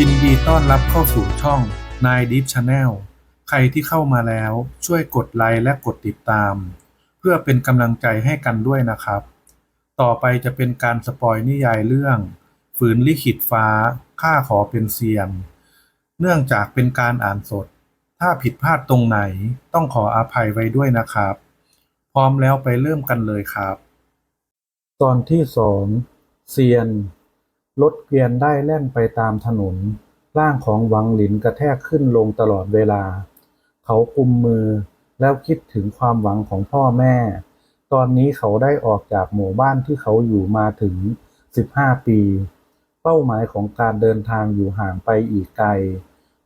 ยินดีต้อนรับเข้าสู่ช่องนายดิฟชาแนลใครที่เข้ามาแล้วช่วยกดไลค์และกดติดตาม เพื่อเป็นกำลังใจให้กันด้วยนะครับ ต่อไปจะเป็นการสปอยนิยายเรื่อง ฝืนลิขิตฟ้าข้าขอเป็นเซียน เนื่องจากเป็นการอ่านสด ถ้าผิดพลาดตรงไหนต้องขออภัยไว้ด้วยนะครับ พร้อมแล้วไปเริ่มกันเลยครับ ตอนที่สองเซียน รถเกวียนได้แล่นไปตามถนน ร่างของหวังหลินกระแทกขึ้นลงตลอดเวลา เขากุมมือแล้วคิดถึงความหวังของพ่อแม่ ตอนนี้เขาได้ออกจากหมู่บ้านที่เขาอยู่มาถึง 15 ปี เป้าหมายของการเดินทางอยู่ห่างไปอีกไกล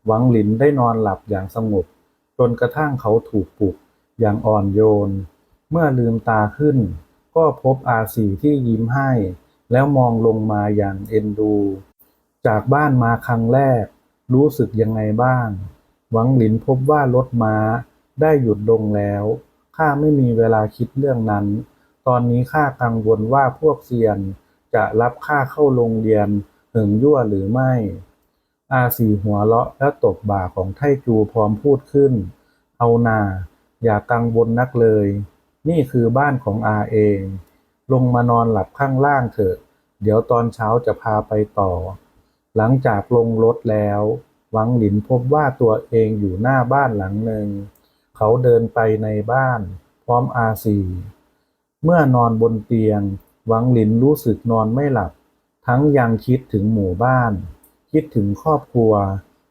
หวังหลินได้นอนหลับอย่างสงบ จนกระทั่งเขาถูกปลุกอย่างอ่อนโยน เมื่อลืมตาขึ้น ก็พบอาสีที่ยิ้มให้ แล้วมองลงมาอย่างเอ็นดู จากบ้านมาครั้งแรก รู้สึกยังไงบ้าง หวังหลินพบว่ารถม้าได้หยุดลงแล้ว ข้าไม่มีเวลาคิดเรื่องนั้น ตอนนี้ข้ากังวลว่าพวกเซียน จะรับข้าเข้าโรงเรียนหึงยั่วหรือไม่ อาสีหัวเราะและตบบ่าของไทจูพร้อมพูดขึ้น เอานาอย่ากังวลนักเลย นี่คือบ้านของอาเอง ลงมานอนหลับข้างล่างเถอะ เดี๋ยวตอนเช้าจะพาไปต่อ หลังจากลงรถแล้ว หวังหลินพบว่าตัวเองอยู่หน้าบ้านหลังหนึ่ง เขาเดินไปในบ้าน พร้อมอาซีเมื่อนอนบนเตียง หวังหลินรู้สึกนอนไม่หลับ ทั้งยังคิดถึงหมู่บ้าน คิดถึงครอบครัว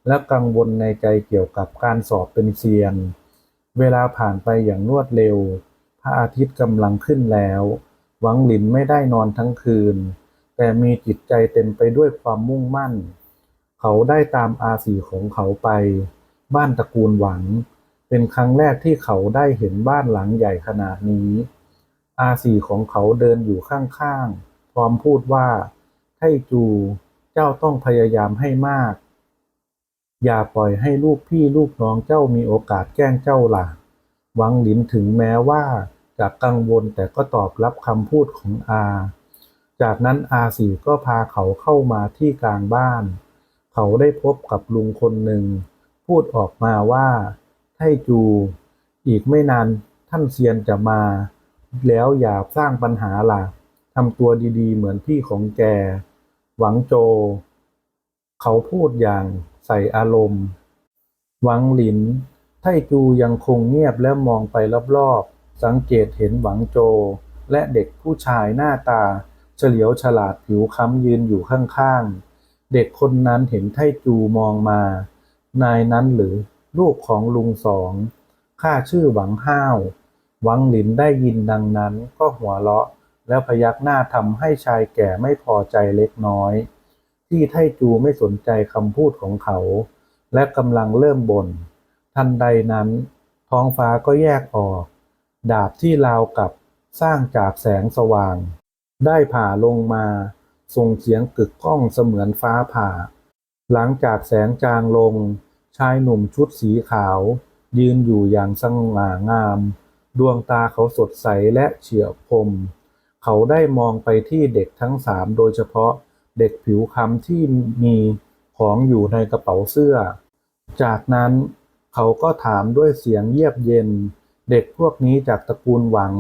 และกังวลในใจเกี่ยวกับการสอบเป็นเซียน เวลาผ่านไปอย่างรวดเร็ว พระอาทิตย์กำลังขึ้นแล้ว หวังหลินไม่ได้นอนทั้งคืน แต่มีจิตใจเต็มไปด้วยความมุ่งมั่น เขาได้ตามอาสีของเขาไป บ้านตระกูลหวัง เป็นครั้งแรกที่เขาได้เห็นบ้านหลังใหญ่ขนาดนี้ อาสีของเขาเดินอยู่ข้างๆ พร้อมพูดว่า ไทจู เจ้าต้องพยายามให้มาก อย่าปล่อยให้ลูกพี่ลูกน้องเจ้ามีโอกาสแกล้งเจ้าล่ะหวังหลินถึงแม้ว่า จะกังวลแต่ก็ตอบรับคำพูดของอา จากนั้นอาสีก็พาเขาเข้ามาที่กลางบ้าน เขาได้พบกับลุงคนหนึ่ง พูดออกมาว่าไทจู อีกไม่นานท่านเซียนจะมา แล้วอย่าสร้างปัญหาล่ะทำตัวดีๆ เหมือนพี่ของแก หวังโจ เขาพูดอย่างใส่อารมณ์ หวังหลิน ไทจูยังคงเงียบและมองไปรอบๆ สังเกตเห็นหวังโจ และเด็กผู้ชายหน้าตา เฉลียวฉลาดผิวค้ำยืนอยู่ข้างๆ เด็กคนนั้นเห็นไทจูมองมา นายนั้นหรือลูกของลุงสองข้าชื่อหวังห้าว หวังหลินได้ยินดังนั้นก็หัวเราะ แล้วพยักหน้าทำให้ชายแก่ไม่พอใจเล็กน้อย ที่ไทจูไม่สนใจคำพูดของเขา และกำลังเริ่มบ่นทันใดนั้น ท้องฟ้าก็แยกออก ดาบที่ราวกับสร้างจากแสงสว่าง ได้ผ่าลงมา ส่งเสียงกึกก้องเสมือนฟ้าผ่า หลังจากแสงจางลง ชายหนุ่มชุดสีขาว ยืนอยู่อย่างสง่างาม ดวงตาเขาสดใสและเฉียบคมเขาได้มองไปที่เด็กทั้งสามโดยเฉพาะเด็กผิวคล้ำที่มีของอยู่ในกระเป๋าเสื้อ จากนั้นเขาก็ถามด้วยเสียงเยียบเย็น เด็กพวกนี้จากตระกูลหวัง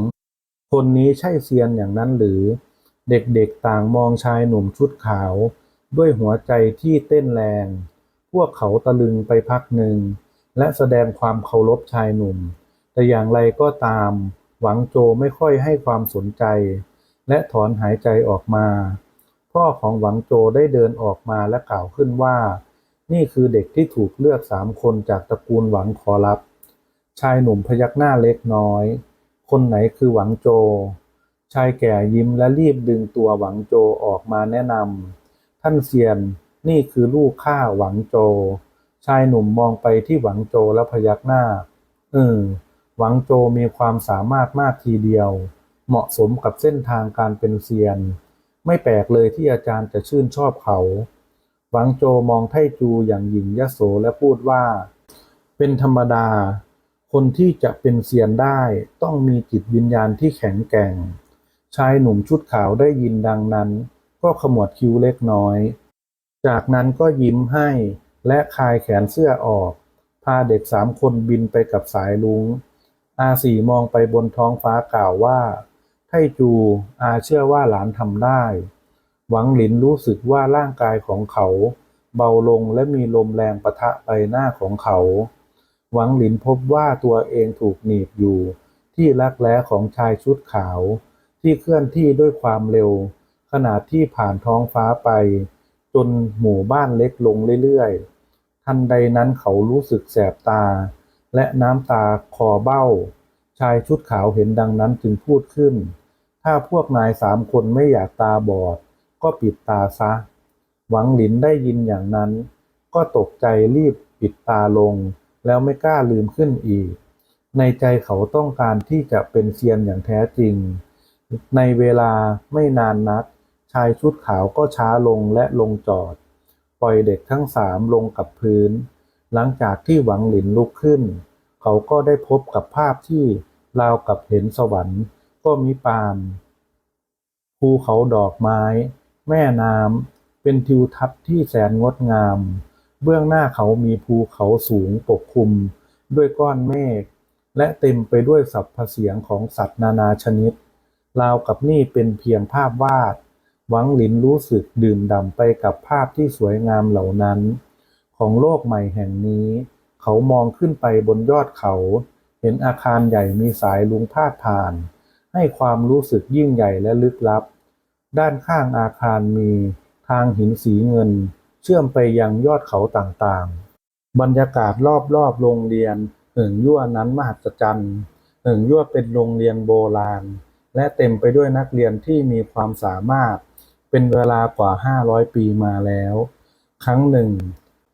คนนี้ใช่เซียนอย่างนั้นหรือ เด็กๆต่างมองชายหนุ่มชุดขาว ด้วยหัวใจที่เต้นแรง พวกเขาตะลึงไปพักหนึ่ง และแสดงความเคารพชายหนุ่ม แต่อย่างไรก็ตาม หวังโจไม่ค่อยให้ความสนใจ และถอนหายใจออกมา พ่อของหวังโจได้เดินออกมาและกล่าวขึ้นว่า นี่คือเด็กที่ถูกเลือกสามคนจากตระกูลหวังขอรับ ชายหนุ่มพยักหน้าเล็กน้อย คนไหนคือหวังโจ ชายแก่ยิ้มและรีบดึงตัวหวังโจออกมาแนะนำท่านเซียนนี่คือลูกข้าหวังโจ ชายหนุ่มมองไปที่หวังโจแล้วพยักหน้า เออ หวังโจมีความสามารถมากทีเดียว เหมาะสมกับเส้นทางการเป็นเซียน ไม่แปลกเลยที่อาจารย์จะชื่นชอบเขา หวังโจมองไทจูอย่างหยิ่งยโสและพูดว่า เป็นธรรมดา คนที่จะเป็นเซียนได้ต้องมีจิตวิญญาณที่แข็งแกร่ง ชายหนุ่มชุดขาวได้ยินดังนั้น ก็ขมวดคิ้วเล็กน้อย จากนั้นก็ยิ้มให้และคลายแขนเสื้อออก พาเด็กสามคนบินไปกับสายลุง อาสีมองไปบนท้องฟ้ากล่าวว่า ไทจูอาเชื่อว่าหลานทำได้ หวังหลินรู้สึกว่าร่างกายของเขา เบาลงและมีลมแรงปะทะไปหน้าของเขา หวังหลินพบว่าตัวเองถูกหนีบอยู่ ที่รักแร้ของชายชุดขาว ที่เคลื่อนที่ด้วยความเร็ว ขณะที่ผ่านท้องฟ้าไป จนหมู่บ้านเล็กลงเรื่อยๆ ทันใดนั้นเขารู้สึกแสบตา และน้ำตาคอเบ้า ชายชุดขาวเห็นดังนั้นจึงพูดขึ้น ถ้าพวกนายสามคนไม่อยากตาบอด ก็ปิดตาซะ หวังหลินได้ยินอย่างนั้น ก็ตกใจรีบปิดตาลง แล้วไม่กล้าลืมขึ้นอีก ในใจเขาต้องการที่จะเป็นเซียนอย่างแท้จริง ในเวลาไม่นานนัก ชายชุดขาวก็ช้าลงและลงจอด ปล่อยเด็กทั้งสามลงกับพื้น หลังจากที่หวังหลินลุกขึ้น เขาก็ได้พบกับภาพที่ราวกับเห็นสวรรค์ ก็มีปามภูเขาดอกไม้ แม่น้ำเป็นทิวทัศน์ที่แสนงดงาม เบื้องหน้าเขามีภูเขาสูงปกคลุมด้วยก้อนเมฆและเต็มไปด้วยสัพพเสียงของสัตว์นานาชนิด ราวกับนี่เป็นเพียงภาพวาด หวังหลินรู้สึกดื่มด่ำไปกับภาพที่สวยงามเหล่านั้น ของโลกใหม่แห่งนี้ เขามองขึ้นไปบนยอดเขา เห็นอาคารใหญ่มีสายลุงพาดผ่าน ให้ความรู้สึกยิ่งใหญ่และลึกลับ ด้านข้างอาคารมีทางหินสีเงิน เชื่อมไปยังยอดเขาต่างๆ บรรยากาศรอบๆโรงเรียนเหิงยั่วนั้นมหัศจรรย์เหิงยั่วเป็นโรงเรียนโบราณ และเต็มไปด้วยนักเรียนที่มีความสามารถ เป็นเวลากว่า 500 ปีมาแล้ว ครั้งหนึ่ง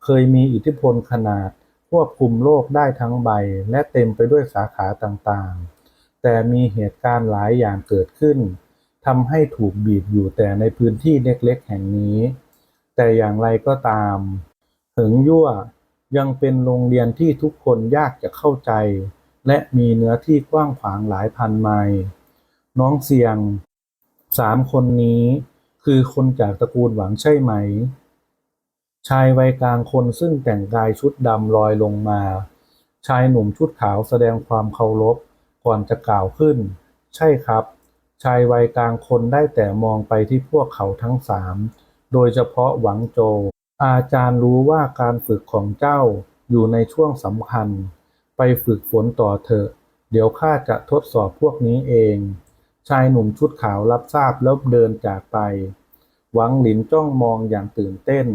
เคยมีอิทธิพลขนาดควบคุมโลกได้ทั้งใบ และเต็มไปด้วยสาขาต่างๆ แต่มีเหตุการณ์หลายอย่างเกิดขึ้นทำให้ถูกบีบอยู่แต่ในพื้นที่เล็กๆแห่งนี้ แต่อย่างไรก็ตาม เหิงยั่วยังเป็นโรงเรียนที่ทุกคนยากจะเข้าใจ และมีเนื้อที่กว้างขวางหลายพันไมล์น้องเสียงสามคนนี้คือคนจากตระกูลหวังใช่ไหม ชายวัยกลางคนซึ่งแต่งกายชุดดำลอยลงมา ชายหนุ่มชุดขาวแสดงความเคารพก่อนจะกล่าวขึ้น ใช่ครับ ชายวัยกลางคนได้แต่มองไปที่พวกเขาทั้งสาม โดยเฉพาะหวังโจ อาจารย์รู้ว่าการฝึกของเจ้าอยู่ในช่วงสำคัญ ไปฝึกฝนต่อเถอะ เดี๋ยวข้าจะทดสอบพวกนี้เอง ชายหนุ่มชุดขาวรับทราบแล้วเดินจากไป หวังหลินจ้องมองอย่างตื่นเต้น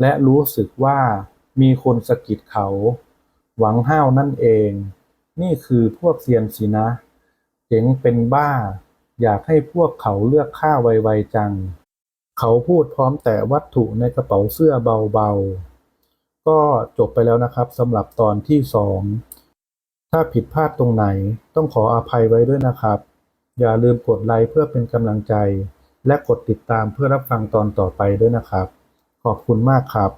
และรู้สึกว่ามีคนสะกิดเขา หวังห้าวนั่นเอง นี่คือพวกเซียนสินะ เจ๋งเป็นบ้า อยากให้พวกเขาเลือกข้าไวๆจัง เขาพูดพร้อมแต่วัตถุในกระเป๋าเสื้อเบาๆ ก็จบไปแล้วนะครับสำหรับตอนที่สองถ้าผิดพลาดตรงไหนต้องขออภัยไว้ด้วยนะครับ อย่าลืมกดไลค์เพื่อเป็นกำลังใจ และกดติดตามเพื่อรับฟังตอนต่อไปด้วยนะครับ ขอบคุณมากครับ